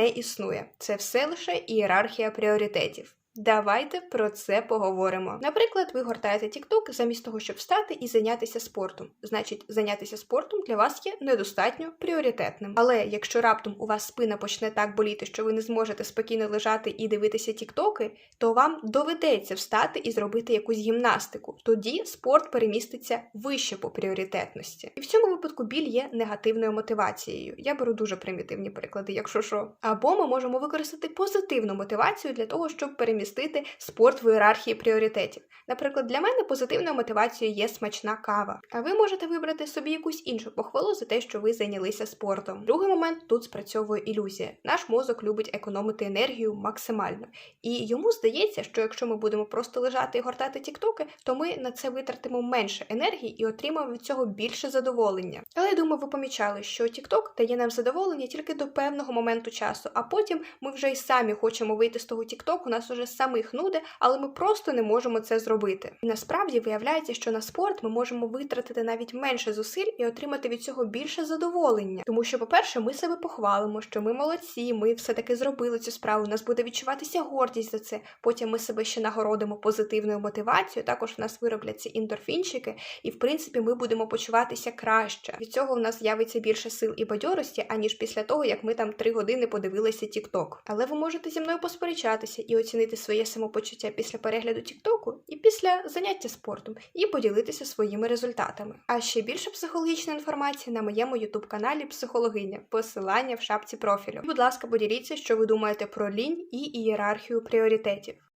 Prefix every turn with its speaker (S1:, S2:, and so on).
S1: не існує. Це все лише ієрархія пріоритетів. Давайте про це поговоримо. Наприклад, ви гортаєте TikTok замість того, щоб встати і зайнятися спортом. Значить, зайнятися спортом для вас є недостатньо пріоритетним. Але якщо раптом у вас спина почне так боліти, що ви не зможете спокійно лежати і дивитися тіктоки, то вам доведеться встати і зробити якусь гімнастику. Тоді спорт переміститься вище по пріоритетності. І в цьому випадку біль є негативною мотивацією. Я беру дуже примітивні приклади, якщо що. Або ми можемо використати позитивну мотивацію для того, щоб перемістити спорт в ієрархії пріоритетів. Наприклад, для мене позитивною мотивацією є смачна кава. А ви можете вибрати собі якусь іншу похвалу за те, що ви зайнялися спортом. Другий момент тут спрацьовує ілюзія. Наш мозок любить економити енергію максимально. І йому здається, що якщо ми будемо просто лежати і гортати тіктоки, то ми на це витратимо менше енергії і отримаємо від цього більше задоволення. Але я думаю, ви помічали, що TikTok дає нам задоволення тільки до певного моменту часу, а потім ми вже й самі хочемо вийти з того TikTok, у нас уже самих нуде, але ми просто не можемо це зробити. І насправді виявляється, що на спорт ми можемо витратити навіть менше зусиль і отримати від цього більше задоволення. Тому що, по-перше, ми себе похвалимо, що ми молодці, ми все-таки зробили цю справу. У нас буде відчуватися гордість за це. Потім ми себе ще нагородимо позитивною мотивацією. Також в нас виробляться індорфінчики, і в принципі ми будемо почуватися краще. Від цього в нас з'явиться більше сил і бадьорості, аніж після того, як ми там три години подивилися TikTok. Але ви можете зі мною посперечатися і оцінити своє самопочуття після перегляду Тіктоку і після заняття спортом, і поділитися своїми результатами. А ще більше психологічної інформації на моєму ютуб-каналі Психологиня, посилання в шапці профілю. Будь ласка, поділіться, що ви думаєте про лінь і ієрархію пріоритетів.